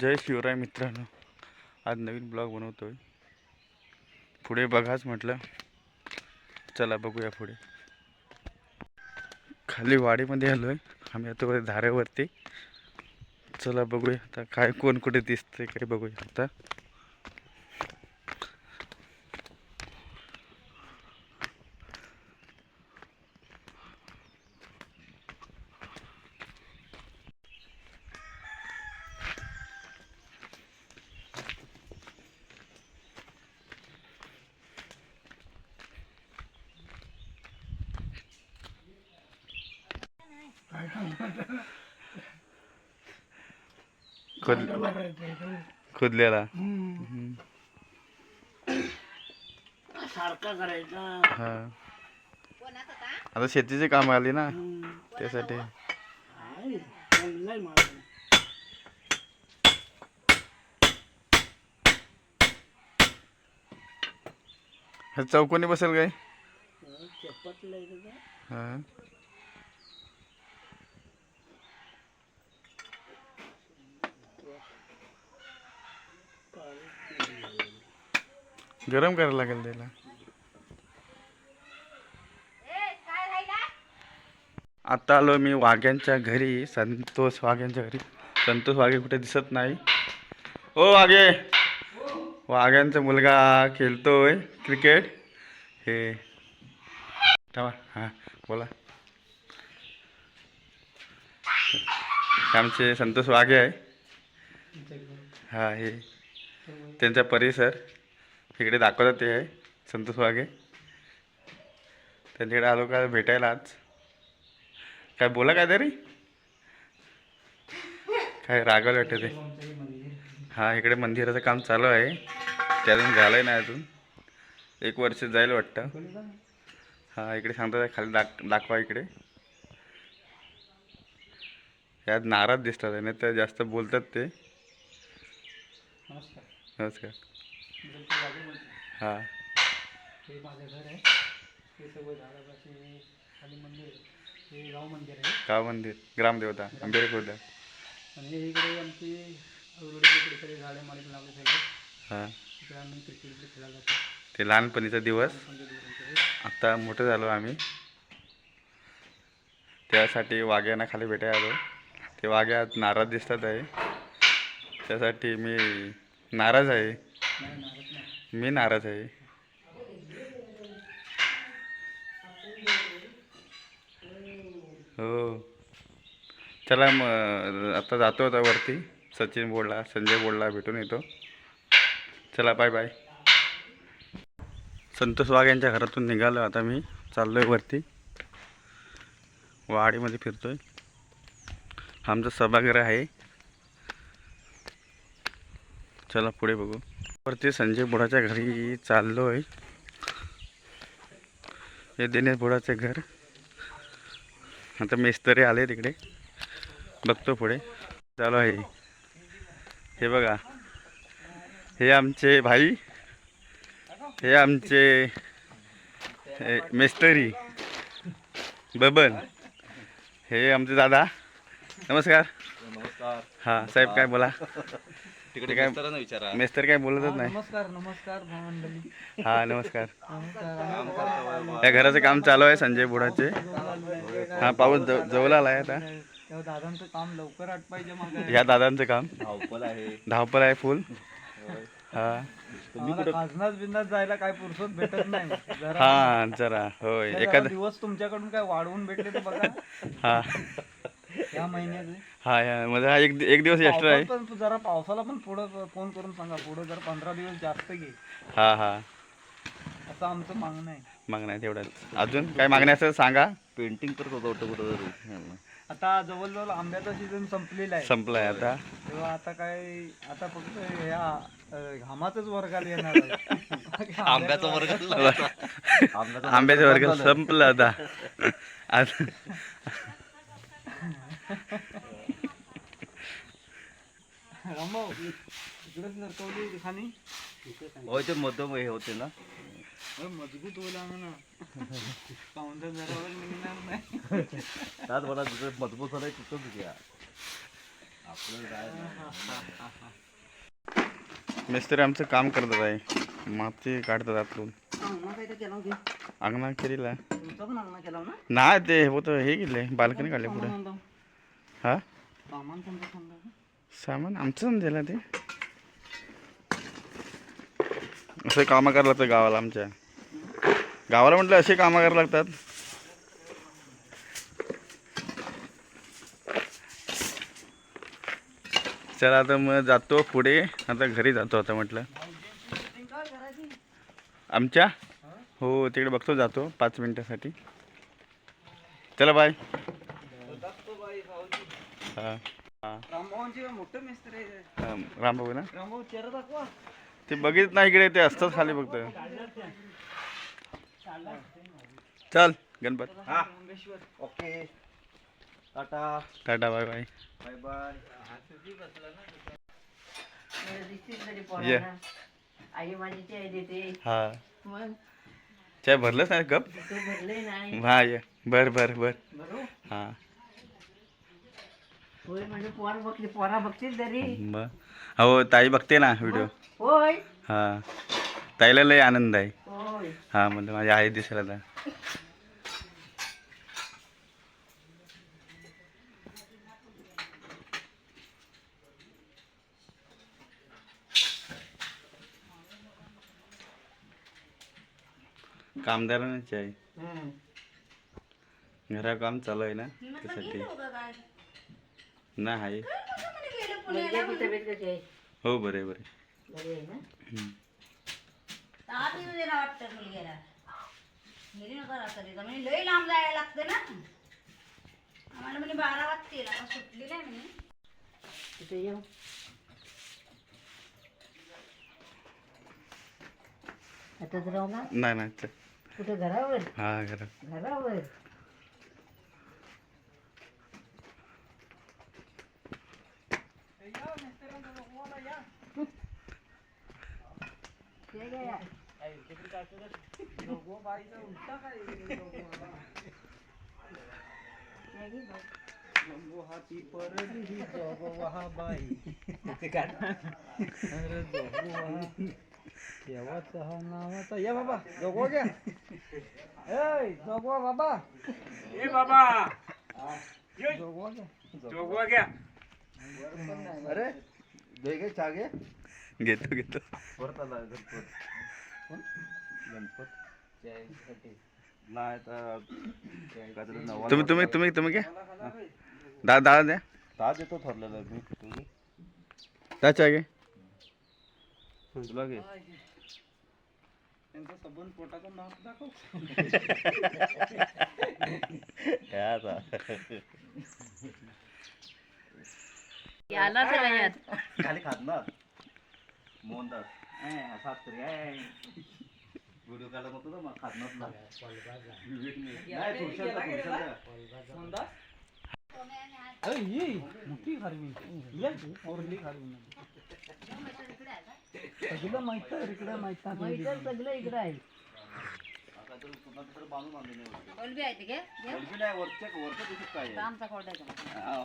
जय शिवराय मित्रांनो. आज नवीन ब्लॉग बनवतोय. पुढे बघाच म्हटलं. चला बघूया पुढे. खाली वाडीमध्ये आलो आहे आम्ही आता धाऱ्यावरती. चला बघूया आता काय कोण कुठे दिसतंय काय बघूया आता. खोद खोदलेला. हम्म. सारखा करायचा. हा. आता शेतीची कामं आली ना त्यासाठी. चौकोनी बसेल काय हं, चपटलंय रे ते. हा गरम करायला लागेल त्याला. आता आलो मी वाघ्यांच्या घरी. संतोष वाघ्यांच्या घरी. संतोष वाघे कुठे दिसत नाही. ओ वाघे! वाघ्यांचा मुलगा खेळतोय क्रिकेट. हे. थांबा हां बोला. आमचे संतोष वाघे आहे. हा हे. त्यांचा परिसर. इकडे दाखवतात ते. आहे संतोष वाघे. त्यांच्याकडे आलो का भेटायला आज. काय बोला काय तरी? काय रागवलं वाटतं ते? हा इकडे मंदिराचं काम चालू आहे. ते अजून झालं नाही अजून. एक वर्ष जाईल वाटतं. हा इकडे सांगतात खाली दाख दाखवा इकडे. यात नाराज दिसतात नाही तर जास्त बोलतात ते. नमस्कार. नमस्कार. हां. हे माझं घर आहे. हे सगळं खाली मंदिर. हे गाव मंदिर आहे. गाव मंदिर. ग्रामदेवता. आंबेडकर खुर्द आणि इकडे आमची आवडीचे इकडे सगळे झाडे मालिक लावले सगळे. हां. इकडे आम्ही क्रिकेट खेळायला जातो. ते लहानपणीचा दिवस. आता मोठं झालो आम्ही. त्यासाठी वाघ्यांना खाली भेटायला आलो. ते वाघ्या आज नाराज दिसतात आहे. त्यासाठी मी नाराज आहे. मी नाराज आहे. हो. चला मग आता जातो आता वरती. सचिन बोलला संजय बोलला भेटून येतो. चला बाय बाय संतोष वाघ यांच्या घरातून निघालो आता मी. चाललो आहे वरती. वाडीमध्ये आहे आमचं सभागृह आहे. चला पुढे बघू. वरती संजय बुडाच्या घरी चाललो आहे हे दिनेश बुडाचे घर. आता मिस्त्री आले तिकडे. बघतो पुढे. चालू आहे. हे बघा. हे आमचे भाई. हे आमचे हे मिस्त्री. बबन. हे आमचे दादा. नमस्कार. नमस्कार. हां साहेब काय बोला? तिकडे काय- मिस्टरांना विचारा. मिस्त्री काय बोलतच नाही. नमस्कार नमस्कार हा नमस्कार. या घराचं काम चालू आहे संजय बुडाचे. हा पाऊस जव जवळ आला आहे आता. तेव्हा दादांचं काम लवकर आटपायचे मग. ह्या दादांचं काम. धावपल आहे. धावपळ आहे फुल. हा. आम्हाला खाजनाच बिजनात जायला काय पुरसत भेटत नाही. जरा हा जरा. होय. जरा एखाद दिवस तुमच्याकडून काय वाढवून भेटले तर बघा. हा. या महिन्याचे. हा या म्हणजे हा एक एक दिवस एक्स्ट्रा आहे. पण जरा पावसाला पण पुढं फोन करून सांगा पुढं जर पंधरा दिवस जास्त घे. हा हा. असं आमचं मागणं आहे. मागण्या आहे तेवढंच अजून काय मागण्या असेल सांगा? पेंटिंग करत होता वाटतं कुठं आता जवळजवळ आंब्याचा सीझन संपलेला आहे. संपलाय आता. तेव्हा आता काय आता फक्त ह्या अं, घामातच वर्गाला येणार आहे. आंब्याचा वर्ग आंब्याचा आंब्याचा वर्ग संपला आता होय ते मध्यम हे होते ना. अरे मजबूत होला ना. पाऊंडर जरावर नाही. त्यात मला मजबूत झालंय तिथंच घ्या. मिस्त्री आमचं काम करतात आहे. माती काढतात आतून. अंगणा केलेला नाही ते होतं हे गेले बाल्कनी काढले पुढे. हा? सामान सामान आमचं दिलं ते. असे कामं करायला लागतं गावाला आमच्या. गावाला म्हटलं असे कामं करायला लागतात. चला आता मग जातो पुढे. आता घरी जातो आता म्हटलं. आमच्या? हो तिकडे बघतो जातो पाच मिनिटासाठी. चला बाय. हां हा. रामभाऊंचे मोठे मिस्त्री आहे हा, रामभाऊ ना? रामभाऊ चेहरा दाखवा. ते बघित नाही इकडे ते असतात खाली फक्त. चल Ganpat. Okay. Tata. Tata bye bye. Bye bye. ये. आई माझी चाय देते हा. मग चाय भरलंच नाही कप तू भरले नाही. हा ये. बर बर बर. हा. होय म्हणजे पोर बघली पोरा बघतील तरी मग हो ताई बघते ना व्हिडिओ. होय. हा. ताईला लय आनंद आहे. होय. हा म्हणजे माझी आई दिसायला आता कामदारांच आहे घरा काम चालू आहे ना त्यासाठी. नाही आहे. कशी आहे? हो बरे बरे. ताप येऊ दे ना वाटतं मुलग्याला. घरी नका राहता तिथं म्हणजे लई लांब जायला लागतं ना. आम्हाला म्हणजे बारा वाजतील. आता सुटली नाही म्हणे. तिथे येऊ. आताच राहू ना नाही नाही चल. कुठे? घरावर? हा घरात घरावर ते काय आहे? ते घे बघ. लंबू हाती परली जोग वहा बाई ते काय अरे जोगो वहा देवाचा हा नावाचा या बाबा जोगवा घ्या ए जोगवा बाबा ए बाबा. जोगवा घ्या जोगवा घ्या अरे दे गे चहा घे घेतो घेतो. परत आला गणपत. गणपत नाही तर तुम्ही तुम्ही तुम्ही तुम्ही घ्या. दा दादा द्या. ताज येतो ठरलेलं मी दा चहा घे. तुला घे. त्यांचा सबंध पोटाचा नाव दाखव. काय आता. यालाच राहत खाली खात मोहनदास. ए, सात तरी आहे व्हिडिओ काढत होतो ना मग खात विवेक नाही. अरे ये मोठी खारवी या खारवी सगळं माहीत आहे इकडे माहीत माहिती सगळं इकडं आहे. ते नाही, वरच्या वरच्या दिवशी काय? आमचा हा.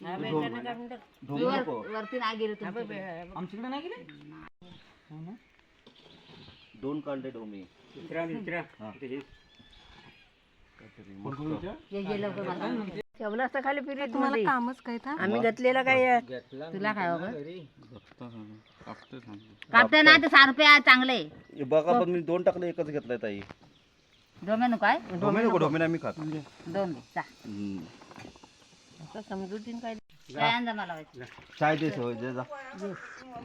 हा, बेडकाने काढून टाक. ढोंग वर- नको. वरती नाही गेले तुमच्याकडे. आमच्याकडे नाही गेले? हो ना? दोन काढले जे लवकर मला ठेवलं असतं खाली पिरीत मध्ये. आम्ही घेतलेलं काय? तुला काय कापते ना ते सारपे आहे चांगले हे बघा पण मी दोन टाकले एकच घेतलाय ताई. डोमे नको आहे डोमे नको डोमे नाही मी खात. दोन चा. हम्म. काय मला. चाय दे सोय दे जा.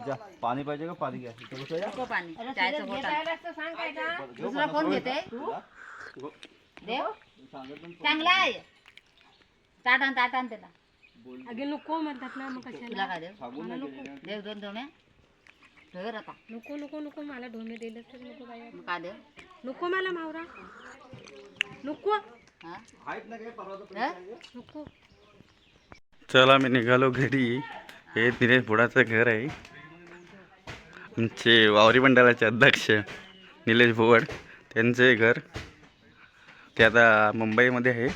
जा. पाणी पाहिजे का? पाणी घ्या. इथं बसूया. नको पाणी. चायचं घोटा. दुसरा कोण घेते. देव? चांगला आहे. ताटान ताटान त्याला. अगे नको म्हणतात ना मग कशाला? तुला काय देव देव दोन दोन ठेवर आता. नको नको नको मला ढोमे दिलं तर नको बाई. मग काय देव नको मला मावरा. नको. हा? हं? नको. चला मी निघालो घरी. हे दिनेश बुडाचं घर आहे. आमचे वावरी मंडळाचे अध्यक्ष निलेश भुवड त्यांचे घर. ते आता मुंबईमध्ये आहे.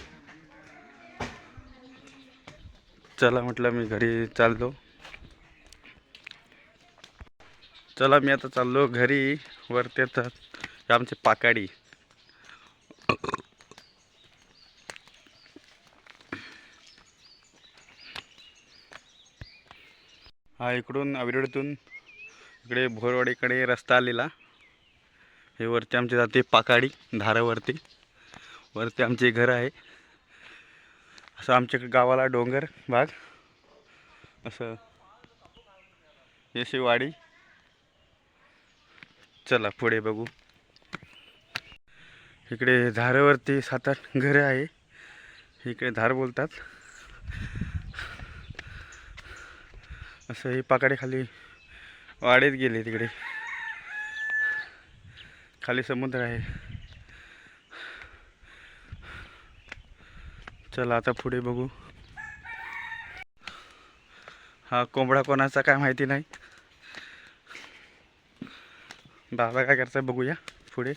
चला म्हटलं मी घरी चाललो. चला मी आता चाललो घरी. वरती आता आमचे पाकाडी. हा इकडून अविरडतून इकडे भोरवाडीकडे रस्ता आलेला. हे वरती आमचे जाते पाकाडी धारावरती. वरती आमचे घर आहे. असं आमच्या गावाला डोंगर भाग. असं. ही वाडी. चला पुढे बघू. इकडे धारावरती सात आठ घरं आहे. इकडे धार बोलतात. असं हे पाकडे खाली वाढत गेले तिकडे. खाली समुद्र आहे. चला आता पुढे बघू. हा कोंबडा कोणाचा काय माहिती नाही. बाबा काय करता बघूया पुढे.